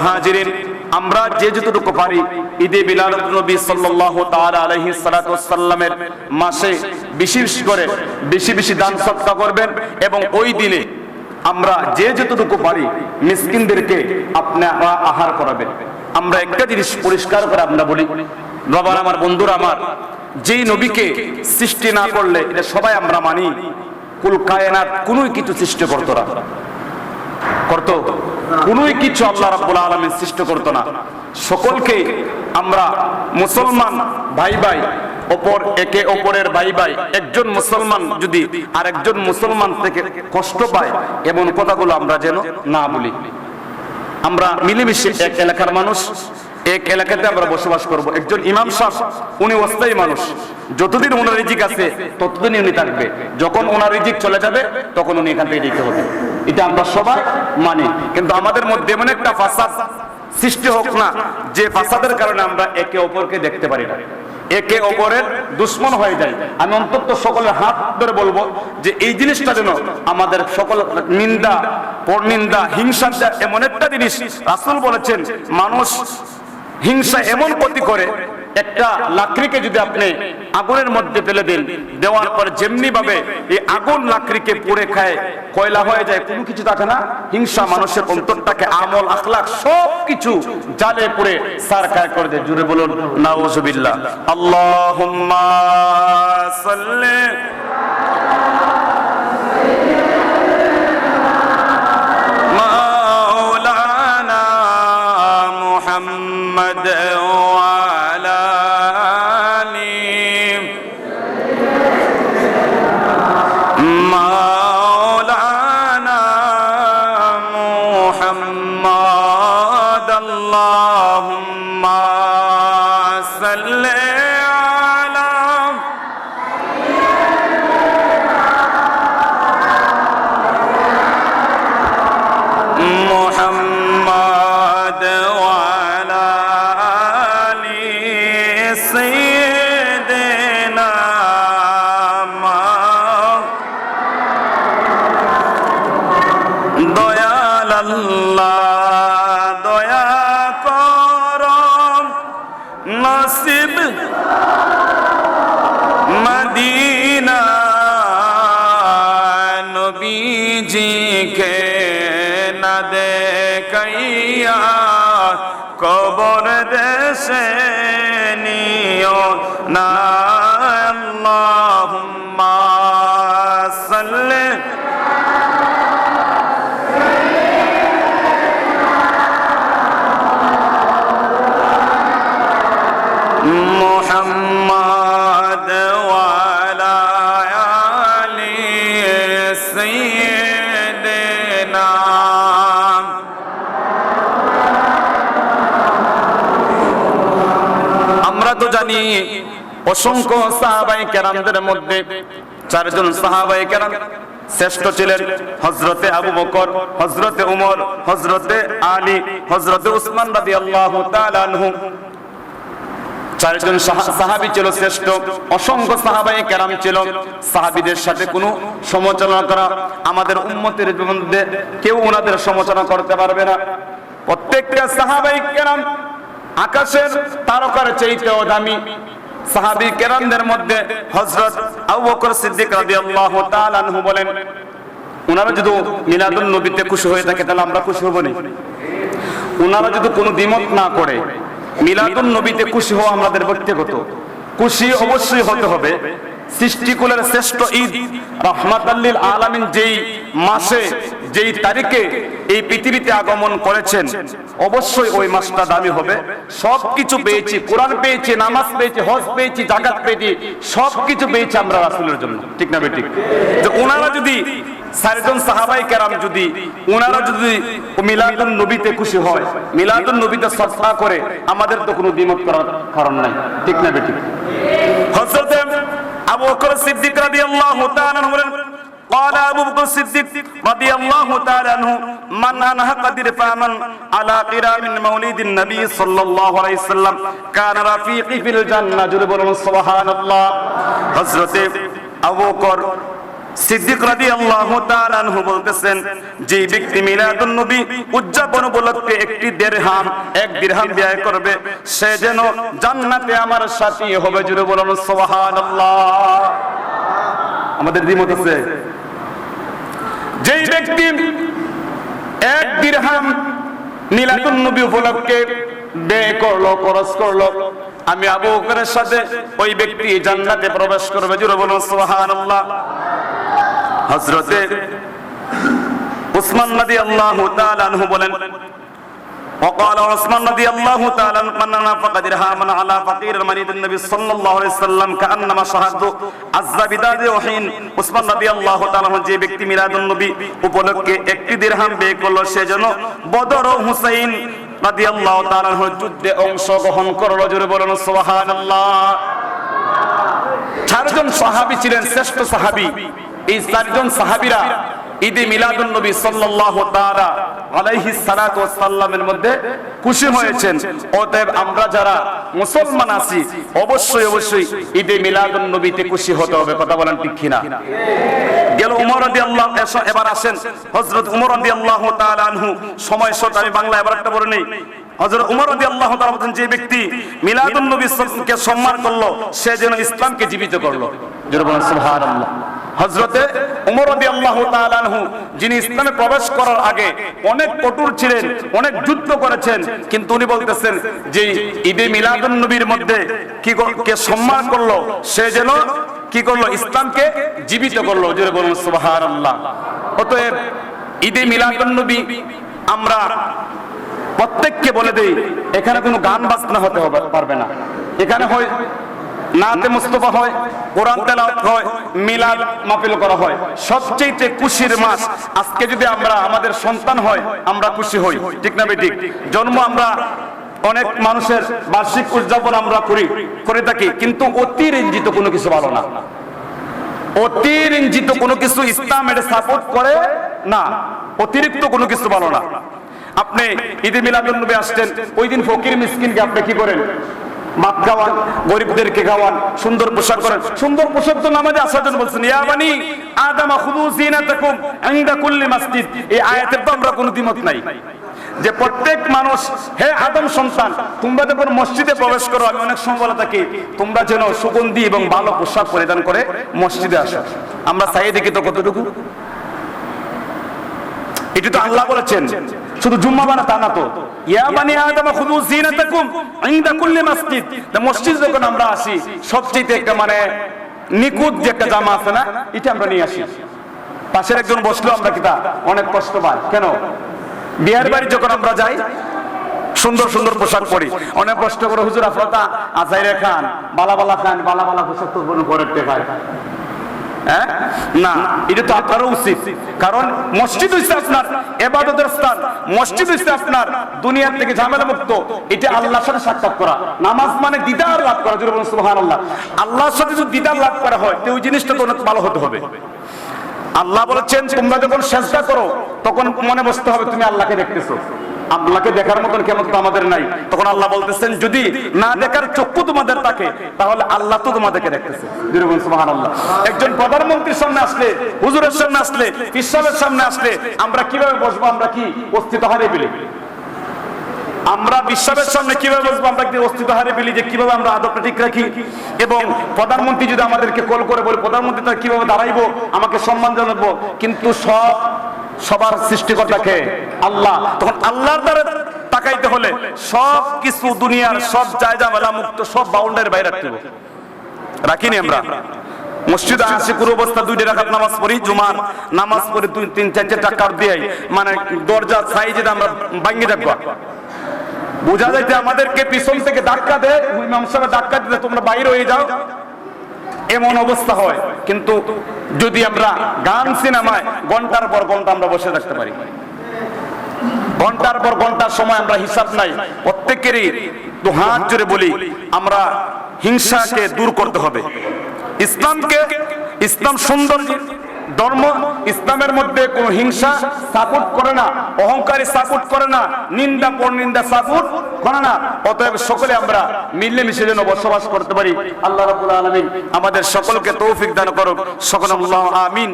মাহাজিরিন, আমরা যে যতটুকু পারি, ঈদে বিলালত নবী সাল্লাল্লাহু তাআলা আলাইহি সাল্লাতু সাল্লামের মাসে বিশেষ করে বেশি বেশি দান সৎকা করবেন এবং ওই দিনে আমরা যে যতটুকু পারি মিসকিনদেরকে আপনারা আহার করাবেন। আমরা একটা জিনিস পরিষ্কার করে আমরা বলি, বাবার আমার, বন্ধুরা আমার, যেই নবীকে সৃষ্টি না করলে এটা সবাই আমরা মানি, কুল কায়নাত কিছু সৃষ্টি করতো না। করতো। কোনোই কিছু আল্লাহ রাব্বুল আলামিন সৃষ্টি করতো না। সকলকে আমরা মুসলমান ভাই ভাই, অপর একে অপরের ভাই ভাই, একজন মুসলমান যদি আর একজন মুসলমান থেকে কষ্ট পায়, এমন কথাগুলো আমরা যেন না বলি। আমরা মিলেমিশে এক এলাকার মানুষ এক এলাকাতে আমরা বসবাস করব। একজন ইমাম সাহেব, উনি অস্থায়ী মানুষ। যতদিন ওনার রিজিক আছে ততদিন উনি থাকবে। যখন ওনার রিজিক চলে যাবে, তখন উনি এখান থেকে যেতে হবে। এটা আমরা সবাই মানি। কিন্তু আমাদের মধ্যে এমন একটা ফাসাদ সৃষ্টি হোক না, যে ফাসাদের কারণে আমরা একে অপরকে দেখতে পারি না। একে অপরের দুশ্মন হয়ে যায়। আমি অন্তত সকলের হাত ধরে বলব যে এই জিনিসটা যেন আমাদের সকল নিন্দা, পরনিন্দা হিংসা এমন একটা জিনিস, রাসুল বলেছেন, মানুষ হিংসা এমন ক্ষতি করে, একটা লাকড়িকে যদি আপনি আগুনের মধ্যে ফেলে দেন, দেওয়ার পর যেমনি ভাবে এই আগুন লাকড়িকে পুড়ে খায়, কয়লা হয়ে যায়, কোনো কিছু থাকে না। হিংসা মানুষের অন্তরটাকে, আমল আখলাক সব কিছু জালে পুড়ে খায় করে দেয়। জুড়ে বলুন, নাউজুবিল্লাহ। আল্লাহুম্মা সাল্লি محمد আল্লাহ দয়া করম নসিব মদিনা নবীজিকে না দেখাইয়া কবর দেশে নিও না আল্লাহুম্মা অসংখ্য সাহাবাই কেরামদের মধ্যে চারজন সাহাবাই কেরাম শ্রেষ্ঠ ছিলেন। হজরতে আবু বকর হজরতে উমর হজরতে আলী হজরতে উসমান রাদি আল্লাহ আনহু। চারজন সাহা- সাহাবী ছিল শ্রেষ্ঠ, অসংখ্য সাহাবাই কেরাম ছিল। সাহাবীদের সাথে কোনো সমালোচনা করা আমাদের উম্মতের মধ্যে কেউ ওনাদের সমালোচনা করতে পারবে না। প্রত্যেকটা সাহাবাই কেরাম আকাশের তারকার চাইতেও দামি। সাহাবী কেরামদের মধ্যে হযরত আবু বকর সিদ্দিক রাদিয়াল্লাহু তাআলা আনহু বলেন ওনারা যদি মিলাদুন নবীতে খুশি হয়ে থাকে, তাহলে আমরা খুশি হব না? ওনারা যদি কোনো দ্বিমত না করে মিলাদুন নবীতে খুশি হওয়া আমাদের ব্যক্তিগত, খুশি অবশ্যই হতে হবে। সৃষ্টিকুলের শ্রেষ্ঠ ঈদ রহমাত আল্লিল আলামিন যেই মাসে, যেই তারিখে এই পৃথিবীতে আগমন করেছেন, অবশ্যই ওই মাসটা দামি হবে। সব কিছু পেয়েছি, কোরআন পেয়েছি, নামাজ পেয়েছি, হজ পেয়েছি জাকাত পেয়েছি সব কিছু পেয়েছি আমরা রাসুলের জন্য। ঠিক না বেঠিক? যে ওনারা যদি চারজন সাহাবাই কেরাম যদি ওনারা যদি মিলাদুন নবীতে খুশি হয়, মিলাদুন নবীতে শ্রদ্ধা করে, আমাদের তো কোনো দ্বিমত করার কারণ নাই। ঠিক না বেঠিক? হযরত আবু বকর সিদ্দিক রাদিয়াল্লাহু তাআলা আনহু বলেন قال أبو بكر الصديق رضي الله تعالى عنه من أنها قدر فمن على قرام مولد النبي صلى الله عليه وسلم كان رفيقي في الجنة جل بولون سبحان الله حضرت أبو بكر সিদ্দিক তাআলা আনহু বলতেছেন, যে ব্যক্তি মিলাদুন নবী উদযাপন উপলক্ষে একটি এক দিরহাম ব্যয় করবে, সে যেন জান্নাতে আমার সাথী হবে জুড়ে বলুন সুবহানাল্লাহ। আমাদের আছে। যেই ব্যক্তি এক দিরহাম মিলাদুন নবী উপলক্ষে ব্যয় করল, খরচ করল, আমি আবু বকরের সাথে ওই ব্যক্তি জান্নাতে প্রবেশ করবে জুড়ে বলুন সুবহানাল্লাহ। হযরতে উসমান রাদিয়াল্লাহু তাআলা আনহু বলেন وقال عثمان رضي الله تعالى من نفق درهما على فقير المريض النبي صلى الله عليه وسلم كانما شهد عز بداد وحين عثمان رضي الله تعالى যে ব্যক্তি মিলাদুন নবী উপলক্ষে একটি দিরহাম ব্যয় করলো সে যেন বদর ও হুসাইন রাদিয়াল্লাহু তাআলা যুদ্ধে অংশগ্রহণ করলো জোরে বলুন সুবহানাল্লাহ চারজন সাহাবী ছিলেন শ্রেষ্ঠ সাহাবী। এই চারজন সাহাবীরা ঈদে মিলাদুন নবী সাল্লাল্লাহু তাআলা আলাইহি সালাতু ওয়াস সাল্লামের মধ্যে খুশি হয়েছেন। অতএব আমরা যারা মুসলমান আছি, অবশ্যই অবশ্যই ঈদে মিলাদুন নবীতে খুশি হতে হবে। কথা বলেন ঠিক কিনা? গেল উমর রাদিয়াল্লাহু এবার আসেন। হযরত উমর রাদিয়াল্লাহু তাআলা আনহু। সময় শর্ট আমি বাংলা এবার একটা বলে নেই। হযরত উমর তাআলা বলেন যে ব্যক্তি মিলাদুন নবীকে সম্মান করল, সে যেন ইসলামকে জীবিত করল। হযরতে উমর তাআলা আনহু, যিনি ইসলামে প্রবেশ করার আগে অনেক কঠোর ছিলেন, অনেক যুদ্ধ করেছেন, কিন্তু উনি বলতেছেন যে ঈদে মিলাদুন নবীর মধ্যে কি কে সম্মান করল, সে যেন কি করল, ইসলামকে জীবিত করল। জোরে বলুন, সুবহানাল্লাহ। অতএব ঈদে মিলাদুন নবী আমরা প্রত্যেককে বলে দেই, এখানে কোনো গান বাজনা হতে হবে, পারবে না। এখানে হয় নাতে মুস্তফা হয়, কোরআন তেলাওয়াত হয়, মিলাদ মাহফিল করা হয়। সবচেয়ে খুশির মাস, আজকে যদি আমরা আমাদের সন্তান হয়, আমরা খুশি হই। ঠিক না বেঠিক? জন্ম আমরা অনেক মানুষের বার্ষিক উদযাপন আমরা করি, করে থাকি, কিন্তু অতিরঞ্জিত কোনো কিছু ভালো না। অতিরঞ্জিত কোনো কিছু ইসলাম এটা সাপোর্ট করে না, অতিরিক্ত কোনো কিছু ভালো না। আপনি ঈদে মিলাদুন নবী আসছেন, ওই দিন ফকির মিসকিনকে আপনি কি করেন? মাপ খাওয়ান গরিবদেরকে খাওয়ান সুন্দর পোশাক করেন। সুন্দর পোশাক তো নামাজে আসার জন্য বলছেন, ইয়া বানি, আদামা খুদু জিনাতাকুম ইনদা কুল্লি মসজিদ। এই আয়াতের তো আমরা কোনো দ্বিমত নাই। যে প্রত্যেক মানুষ, হে আদম সন্তান, তোমরা যখন মসজিদে প্রবেশ করো, আমি অনেক সময় বলে থাকি, তোমরা যেন সুগন্ধি এবং ভালো পোশাক পরিধান করে মসজিদে আসো। আমরা চাই দেখি তো কতটুকু? এটি তো আল্লাহ বলেছেন শুধু জুম্মা বানা তা না তো। ইয়া বানি আদম খুদু জিনাতাকুম ইনদা কুল্লি মসজিদ। তা মসজিদ যখন আমরা আসি, সবচেয়ে একটা মানে নিকুত যে একটা জামা আছে না, এটা আমরা নিয়ে আসি। পাশের একজন বসল, আমরা কিতা অনেক কষ্ট পাই। কেন? বিয়ের বাড়ি যখন আমরা যাই, সুন্দর সুন্দর পোশাক পরি। অনেক কষ্ট করে হুজুর আপনারা আজাইরে খান বালা বালা খান বালা বালা পোশাক তো ঘরের টেকায় হ্যাঁ? না, এটা তো আপনারও উচিত। কারণ মসজিদ আপনার এবাদতের স্থান। মসজিদ আপনার দুনিয়ার থেকে ঝামেলা মুক্ত এটা আল্লাহর সাথে সাক্ষাৎ করা। নামাজ মানে দিদার লাভ করা বলুন, সুবহানাল্লাহ। আল্লাহর সাথে যদি দিদার লাভ করা হয়, তো ওই জিনিসটা তো অনেক ভালো হতে হবে। আল্লাহ বলেছেন, তোমরা যখন চেষ্টা করো, তখন মনে বসতে হবে তুমি আল্লাহকে দেখতেছো। আল্লাহকে দেখার মতন কেমন তো আমাদের নাই। তখন আল্লাহ বলতেছেন, যদি না দেখার চক্ষু তোমাদের থাকে, তাহলে আল্লাহ তো তোমাদেরকে দেখতেছে। একজন প্রধানমন্ত্রীর সামনে আসলে, হুজুরের সামনে আসলে ইসলামের সামনে আসলে, আমরা কীভাবে বসবো, আমরা কি অস্তিত্ব হারিয়ে ফেলি আমরা বিশ্বের সামনে কীভাবে বসবো, আমরা কি অস্তিত্ব হারিয়ে ফেলি যে কীভাবে আমরা আদবটা ঠিক রাখি? এবং প্রধানমন্ত্রী যদি আমাদেরকে কল করে বলে, প্রধানমন্ত্রী তার কীভাবে দাঁড়াইবো? আমাকে সম্মান জানাব? কিন্তু সব সবার সৃষ্টিকর্তাকে আল্লাহ। তখন আল্লাহর দ্বারা তাকাইতে হলে সব কিছু দুনিয়ার সব জায়গা মেলা মুক্ত, সব বাউন্ডারি বাইরে রাখতে রাখিনি আমরা। মসজিদে আসি পুরো অবস্থা, দুইটা রাখাত নামাজ পড়ি, জুমার নামাজ পড়ি, দুই, তিন, চার চার টাকা দিয়ে মানে দরজা সাইজে আমরা ভাঙ্গি থাকব। বোঝা যায় যে আমাদেরকে পিছন থেকে ধাক্কা দেয় ইমাম সাহেব ধাক্কা দিতে তোমরা বাইরে হয়ে যাও। এমন অবস্থা হয়, কিন্তু যদি আমরা গান সিনেমায় ঘণ্টার পর ঘণ্টা আমরা বসে থাকতে পারি। ঘণ্টার পর ঘণ্টার সময় আমরা হিসাব নাই, প্রত্যেকেরই দু হাত জুড়ে বলি, আমরা হিংসাকে দূর করতে হবে। ইসলামকে, ইসলাম সুন্দর ধর্ম, ইসলামের মধ্যে কোনো হিংসা সাপোর্ট করে না, অহংকারী সাপোর্ট করে না, নিন্দা পর নিন্দা সাপোর্ট করে না অতএব সকলে আমরা মিলে মিশে যেন বসবাস করতে পারি। আল্লাহ রাব্বুল আলামিন আমাদের সকলকে তৌফিক দান করুক। সকল আমিন।